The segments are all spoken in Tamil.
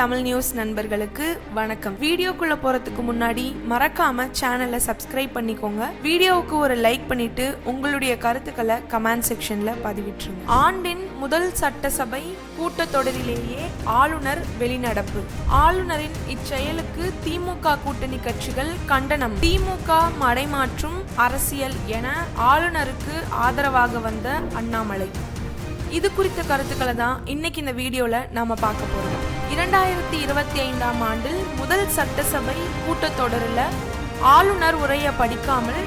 தமிழ் நியூஸ் நண்பர்களுக்கு வணக்கம். வீடியோக்குள்ள போறதுக்கு முன்னாடி மறக்காம சேனலை சப்ஸ்கிரைப் பண்ணிக்கோங்க. வீடியோவுக்கு ஒரு லைக் பண்ணிட்டு உங்களுடைய கருத்துக்களை கமெண்ட் செக்ஷன்ல பதிவிட்டுருங்க. ஆண்டின் முதல் சட்டசபை கூட்டத்தொடரிலேயே ஆளுநர் வெளிநடப்பு. ஆளுநரின் இச்செயலுக்கு திமுக கூட்டணி கட்சிகள் கண்டனம். திமுக மடைமாற்றும் அரசியல் என ஆளுநருக்கு ஆதரவாக வந்த அண்ணாமலை. இது குறித்த கருத்துக்களை தான் இன்னைக்கு இந்த வீடியோல நாம பார்க்க போறோம். இரண்டாயிரத்தி இருபத்தி ஐந்தாம் ஆண்டில் முதல் சட்டசபை கூட்டத்தொடரில் ஆளுநர் உரையை படிக்காமல்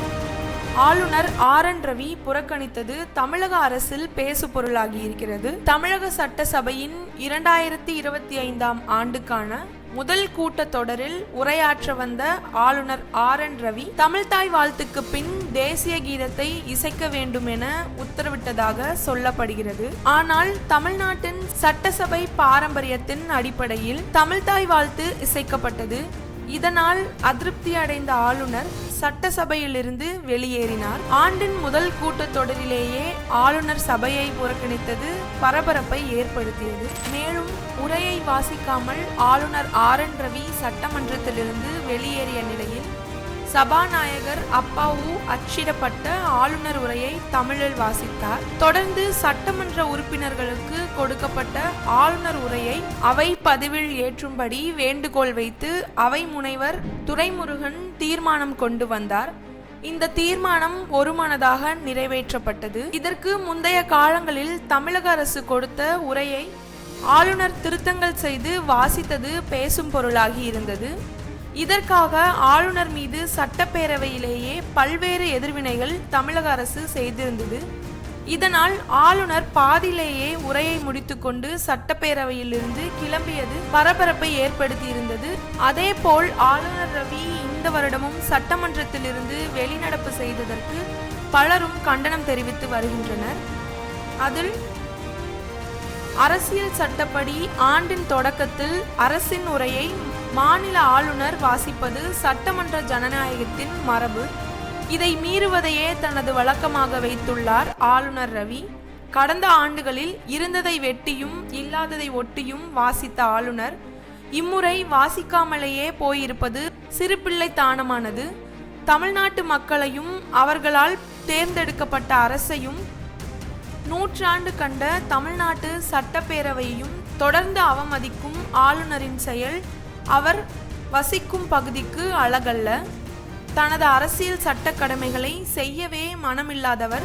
ஆளுநர் ஆர் என் ரவி புறக்கணித்தது தமிழக அரசில் பேசு பொருளாகி இருக்கிறது. தமிழக சட்டசபையின் இரண்டாயிரத்தி இருபத்தி ஐந்தாம் ஆண்டுக்கான முதல் கூட்டத்தொடரில் உரையாற்ற வந்த ஆளுநர் ஆர் என் ரவி தமிழ்தாய் வாழ்த்துக்கு பின் தேசிய கீதத்தை இசைக்க வேண்டும் என உத்தரவிட்டதாக சொல்லப்படுகிறது. ஆனால் தமிழ்நாட்டின் சட்டசபை பாரம்பரியத்தின் அடிப்படையில் தமிழ்தாய் வாழ்த்து இசைக்கப்பட்டது இதனால் அதிருப்தி அடைந்த ஆளுநர் சட்டசபையிலிருந்து வெளியேறினார். ஆண்டின் முதல் கூட்டத்தொடரிலேயே ஆளுநர் சபையை புறக்கணித்தது பரபரப்பை ஏற்படுத்தியது. மேலும் உரையை வாசிக்காமல் ஆளுநர் ஆர் என் ரவி சட்டமன்றத்திலிருந்து வெளியேறிய நிலையில் சபாநாயகர் அப்பாவு அச்சிடப்பட்ட ஆளுநர் உரையை தமிழில் வாசித்தார். தொடர்ந்து சட்டமன்ற உறுப்பினர்களுக்கு கொடுக்கப்பட்ட ஆளுநர் உரையை அவை பதிவில் ஏற்றும்படி வேண்டுகோள் வைத்து அவை முனைவர் துரைமுருகன் தீர்மானம் கொண்டு வந்தார். இந்த தீர்மானம் ஒருமனதாக நிறைவேற்றப்பட்டது. இதற்கு முந்தைய காலங்களில் தமிழக அரசு கொடுத்த உரையை ஆளுநர் திருத்தங்கள் செய்து வாசித்தது பேசும் பொருளாகி இருந்தது. இதற்காக ஆளுநர் மீது சட்டப்பேரவையிலேயே பல்வேறு எதிர்வினைகள் தமிழக அரசு செய்திருந்தது. இதனால் ஆளுநர் பாதியிலேயே உரையை முடித்துக்கொண்டு சட்டப்பேரவையிலிருந்து கிளம்பியது பரபரப்பை ஏற்படுத்தியிருந்தது. அதேபோல் ஆளுநர் ரவி இந்த வருடமும் சட்டமன்றத்திலிருந்து வெளிநடப்பு செய்ததற்கு பலரும் கண்டனம் தெரிவித்து வருகின்றனர். அதில் அரசியல் சட்டப்படி ஆண்டின் தொடக்கத்தில் அரசின் உரையை மாநில ஆளுநர் வாசிப்பது சட்டமன்ற ஜனநாயகத்தின் மரபு. இதை மீறுவதையே தனது வழக்கமாக வைத்துள்ளார் ஆளுநர் ரவி. கடந்த ஆண்டுகளில் இருந்ததை வெட்டியும் இல்லாததை ஒட்டியும் வாசித்த ஆளுநர் இம்முறை வாசிக்காமலேயே போயிருப்பது சிறுபிள்ளைத்தானமானது தமிழ்நாட்டு மக்களையும் அவர்களால் தேர்ந்தெடுக்கப்பட்ட அரசையும் நூற்றாண்டு கண்ட தமிழ்நாட்டு சட்டப்பேரவையையும் தொடர்ந்து அவமதிக்கும் ஆளுநரின் செயல் அவர் வசிக்கும் பகுதிக்கு அழகல்ல. தனது அரசியல் சட்ட கடமைகளை செய்யவே மனமில்லாதவர்.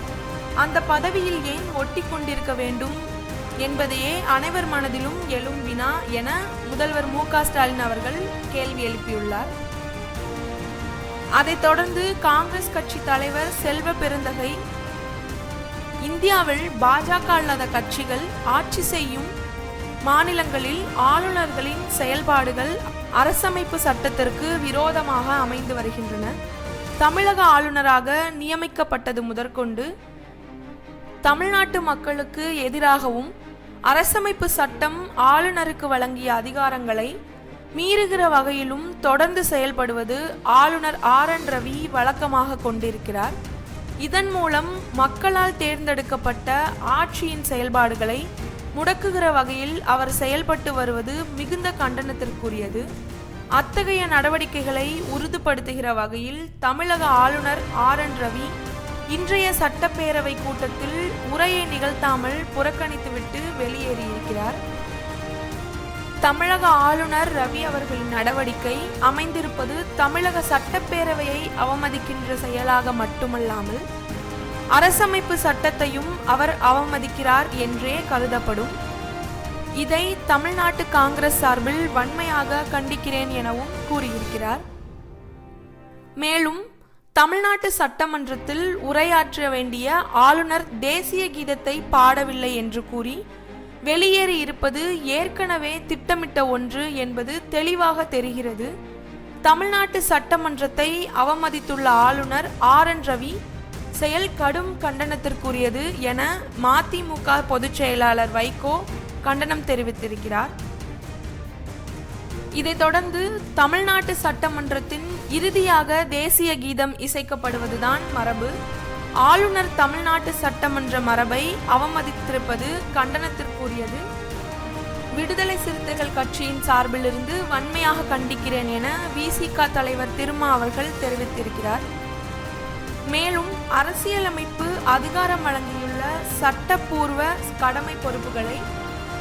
அந்த பதவியில் ஏன் ஒட்டி கொண்டிருக்க வேண்டும் என்பதையே அனைவர் மனதிலும் எழும் வினா என முதல்வர் மு க ஸ்டாலின் அவர்கள் கேள்வி எழுப்பியுள்ளார். அதைத் தொடர்ந்து காங்கிரஸ் கட்சி தலைவர் செல்வ பெருந்தகை இந்தியாவில் பாஜக அல்லாத கட்சிகள் ஆட்சி செய்யும் மாநிலங்களில் ஆளுநர்களின் செயல்பாடுகள் அரசமைப்பு சட்டத்திற்கு விரோதமாக அமைந்து வருகின்றன. தமிழக ஆளுநராக நியமிக்கப்பட்டது முதற்கொண்டு தமிழ்நாட்டு மக்களுக்கு எதிராகவும் அரசமைப்பு சட்டம் ஆளுநருக்கு வழங்கிய அதிகாரங்களை மீறுகிற வகையிலும் தொடர்ந்து செயல்படுவது ஆளுநர் ஆர் என் ரவி வழக்கமாக கொண்டிருக்கிறார். இதன் மூலம் மக்களால் தேர்ந்தெடுக்கப்பட்ட ஆட்சியின் செயல்பாடுகளை முடக்குகிற வகையில் அவர் செயல்பட்டு வருவது மிகுந்த கண்டனத்திற்குரியது. அத்தகைய நடவடிக்கைகளை உறுதிப்படுத்துகிற வகையில் தமிழக ஆளுநர் ஆர் என் ரவி இன்றைய சட்டப்பேரவை கூட்டத்தில் உரையை நிகழ்த்தாமல் புறக்கணித்துவிட்டு வெளியேறியிருக்கிறார். தமிழக ஆளுநர் ரவி அவர்களின் நடவடிக்கை அமைந்திருப்பது தமிழக சட்டப்பேரவையை அவமதிக்கின்ற செயலாக மட்டுமல்லாமல் அரசமைப்பு சட்டத்தையும் அவர் அவமதிக்கிறார் என்றே கருதப்படும். இதை தமிழ்நாட்டு காங்கிரஸ் சார்பில் வன்மையாக கண்டிக்கிறேன் எனவும் கூறியிருக்கிறார். மேலும் தமிழ்நாட்டு சட்டமன்றத்தில் உரையாற்ற வேண்டிய ஆளுநர் தேசிய கீதத்தை பாடவில்லை என்று கூறி வெளியேறி இருப்பது ஏற்கனவே திட்டமிட்ட ஒன்று என்பது தெளிவாக தெரிகிறது. தமிழ்நாட்டு சட்டமன்றத்தை அவமதித்துள்ள ஆளுநர் ஆர் என் ரவி செயல் கடும் கண்டனத்திற்குரியது என மதிமுக பொதுச் செயலாளர் வைகோ கண்டனம் தெரிவித்திருக்கிறார். இதைத் தொடர்ந்து தமிழ்நாட்டு சட்டமன்றத்தின் இறுதியாக தேசிய கீதம் இசைக்கப்படுவதுதான் மரபு. ஆளுநர் தமிழ்நாட்டு சட்டமன்ற மரபை அவமதித்திருப்பது கண்டனத்திற்குரியது. விடுதலை சிறுத்தைகள் கட்சியின் சார்பிலிருந்து வன்மையாக கண்டிக்கிறேன் என விசிக தலைவர் திருமா அவர்கள் தெரிவித்திருக்கிறார். மேலும் அரசியலமைப்பு அதிகாரம் வழங்கியுள்ள சட்டப்பூர்வ கடமை பொறுப்புகளை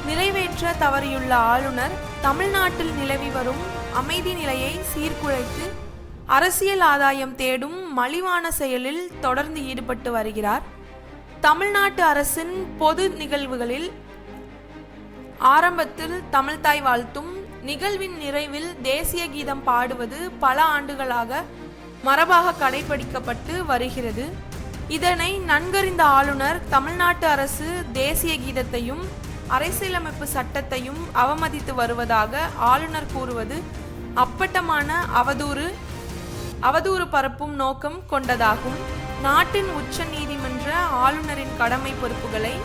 நிறைவேற்ற தவறியுள்ள ஆளுநர் தமிழ்நாட்டில் நிலவி வரும் அமைதி நிலையை சீர்குலைத்து அரசியல் ஆதாயம் தேடும் மலிவான செயலில் தொடர்ந்து ஈடுபட்டு வருகிறார். தமிழ்நாட்டு அரசின் பொது நிகழ்வுகளில் ஆரம்பத்தில் தமிழ்தாய் வாழ்த்தும் நிகழ்வின் நிறைவில் தேசிய கீதம் பாடுவது பல ஆண்டுகளாக மரபாக கடைபிடிக்கப்பட்டு வருகிறது. இதனை நன்கறிந்த ஆளுநர் தமிழ்நாட்டு அரசு தேசிய கீதத்தையும் அரசியலமைப்பு சட்டத்தையும் அவமதித்து வருவதாக ஆளுநர் கூறுவது அப்பட்டமான அவதூறு அவதூறு பரப்பும் நோக்கம் கொண்டதாகும். நாட்டின் உச்ச நீதிமன்ற ஆளுநரின் கடமை பொறுப்புகளை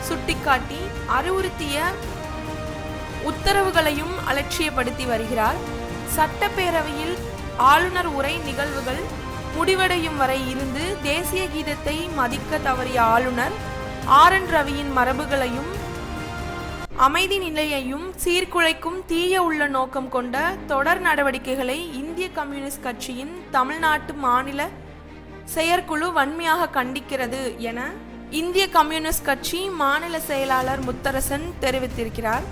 சுட்டிக்காட்டி அறிவுறுத்திய உத்தரவுகளையும் அலட்சியப்படுத்தி வருகிறார். சட்டப்பேரவையில் ஆளுநர் உரை நிகழ்வுகள் முடிவடையும் வரை இருந்து தேசிய கீதத்தை மதிக்க தவறிய ஆளுநர் ஆர் என் ரவியின் மரபுகளையும் அமைதி நிலையையும் சீர்குலைக்கும் தீய உள்ள நோக்கம் கொண்ட தொடர் நடவடிக்கைகளை இந்திய கம்யூனிஸ்ட் கட்சியின் தமிழ்நாட்டு மாநில செயற்குழு வன்மையாக கண்டிக்கிறது என இந்திய கம்யூனிஸ்ட் கட்சி மாநில செயலாளர் முத்தரசன் தெரிவித்திருக்கிறார்.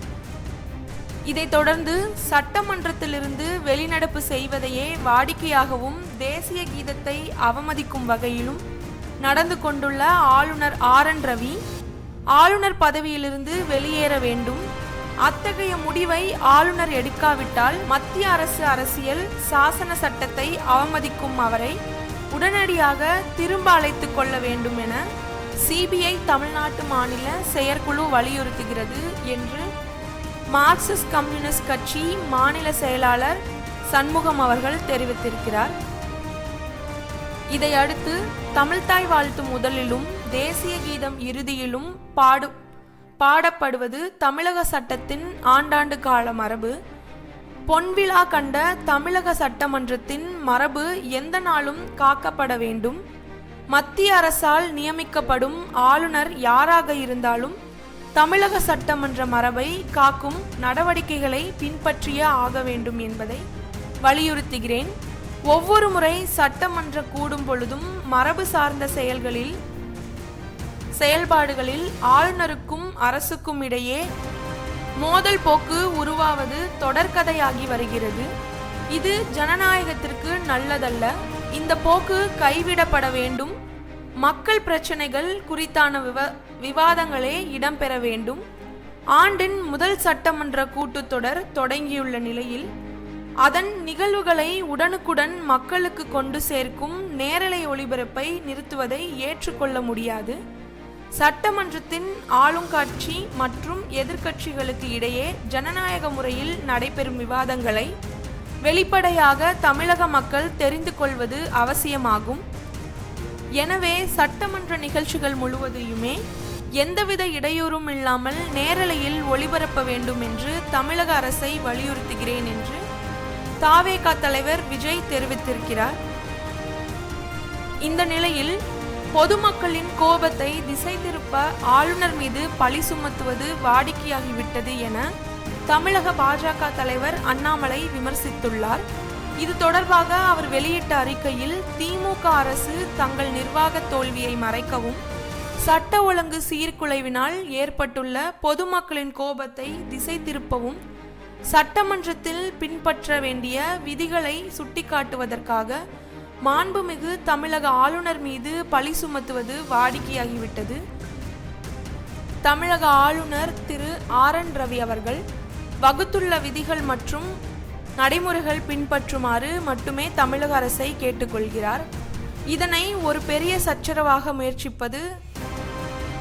இதைத் தொடர்ந்து சட்டமன்றத்திலிருந்து வெளிநடப்பு செய்வதையே வாடிக்கையாகவும் தேசிய கீதத்தை அவமதிக்கும் வகையிலும் நடந்து கொண்டுள்ள ஆளுநர் ஆர் என் ரவி ஆளுநர் பதவியிலிருந்து வெளியேற வேண்டும். அத்தகைய முடிவை ஆளுநர் எடுக்காவிட்டால் மத்திய அரசு அரசியல் சாசன சட்டத்தை அவமதிக்கும் அவரை உடனடியாக திரும்ப அழைத்து கொள்ள வேண்டும் என சிபிஐ தமிழ்நாட்டு மாநில செயற்குழு வலியுறுத்துகிறது என்று மார்க்சிஸ்ட் கம்யூனிஸ்ட் கட்சி மாநில செயலாளர் சண்முகம் அவர்கள் தெரிவித்திருக்கிறார். இதையடுத்து தமிழ்தாய் வாழ்த்து முதலிலும் தேசிய கீதம் இறுதியிலும் பாடு பாடப்படுவது தமிழக சட்டத்தின் ஆண்டாண்டு கால மரபு. பொன்விழா கண்ட தமிழக சட்டமன்றத்தின் மரபு எந்த நாளும் காக்கப்பட வேண்டும். மத்திய அரசால் நியமிக்கப்படும் ஆளுநர் யாராக இருந்தாலும் தமிழக சட்டமன்ற மரபை காக்கும் நடவடிக்கைகளை பின்பற்றியே ஆக வேண்டும் என்பதை வலியுறுத்துகிறேன். ஒவ்வொரு முறை சட்டமன்ற கூடும் பொழுதும் மரபு சார்ந்த செயல்களில் செயல்பாடுகளில் ஆளுநருக்கும் அரசுக்கும் இடையே மோதல் போக்கு உருவாவது தொடர்கதையாகி வருகிறது. இது ஜனநாயகத்திற்கு நல்லதல்ல. இந்த போக்கு கைவிடப்பட வேண்டும். மக்கள் பிரச்சனைகள் குறித்தான விவ விவாதங்களே இடம்பெற வேண்டும். ஆண்டின் முதல் சட்டமன்ற கூட்டத்தொடர் தொடங்கியுள்ள நிலையில் அதன் நிகழ்வுகளை உடனுக்குடன் மக்களுக்கு கொண்டு சேர்க்கும் நேரலை ஒளிபரப்பை நிறுத்துவதை ஏற்றுக்கொள்ள முடியாது. சட்டமன்றத்தின் ஆளுங்காட்சி மற்றும் எதிர்க்கட்சிகளுக்கு இடையே ஜனநாயக முறையில் நடைபெறும் விவாதங்களை வெளிப்படையாக தமிழக மக்கள் தெரிந்து கொள்வது அவசியமாகும். எனவே சட்டமன்ற நிகழ்ச்சிகள் முழுவதையுமே எந்தவித இடையூறும் இல்லாமல் நேரலையில் ஒளிபரப்ப வேண்டும் என்று தமிழக அரசை வலியுறுத்துகிறேன் என்று தாவேகா தலைவர் விஜய் தெரிவித்திருக்கிறார். இந்த நிலையில் பொதுமக்களின் கோபத்தை திசை திருப்ப ஆளுநர் மீது பழி சுமத்துவது வாடிக்கையாகிவிட்டது என தமிழக பாஜக தலைவர் அண்ணாமலை விமர்சித்துள்ளார். இது தொடர்பாக அவர் வெளியிட்ட அறிக்கையில் திமுக அரசு தங்கள் நிர்வாக தோல்வியை மறைக்கவும் சட்ட ஒழுங்கு சீர்குலைவினால் ஏற்பட்டுள்ள பொதுமக்களின் கோபத்தை திசை திருப்பவும் சட்டமன்றத்தில் பின்பற்ற வேண்டிய விதிகளை சுட்டிக்காட்டுவதற்காக மாண்புமிகு தமிழக ஆளுநர் மீது பழி சுமத்துவது வாடிக்கையாகிவிட்டது. தமிழக ஆளுநர் திரு ஆர் என் ரவி அவர்கள் வகுத்துள்ள விதிகள் மற்றும் நடைமுறைகள் பின்பற்றுமாறு மட்டுமே தமிழக அரசை கேட்டுக்கொள்கிறார். இதனை ஒரு பெரிய சச்சரவாக முயற்சிப்பது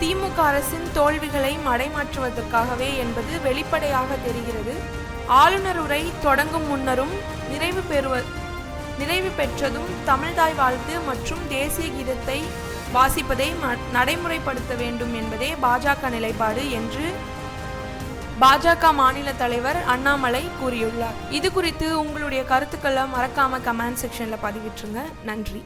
திமுக அரசின் தோல்விகளை மடைமாற்றுவதற்காகவே என்பது வெளிப்படையாக தெரிகிறது. ஆளுநர் உரை தொடங்கும் முன்னரும் நிறைவு பெறுவ நிறைவு பெற்றதும் தமிழ்தாய் வாழ்த்து மற்றும் தேசிய கீதத்தை வாசிப்பதை நடைமுறைப்படுத்த வேண்டும் என்பதே பாஜக நிலைப்பாடு என்று பாஜக மாநில தலைவர் அண்ணாமலை கூறியுள்ளார். இது குறித்து உங்களுடைய கருத்துக்களை மறக்காம கமெண்ட் செக்ஷன்ல பதிவிட்டுருங்க. நன்றி.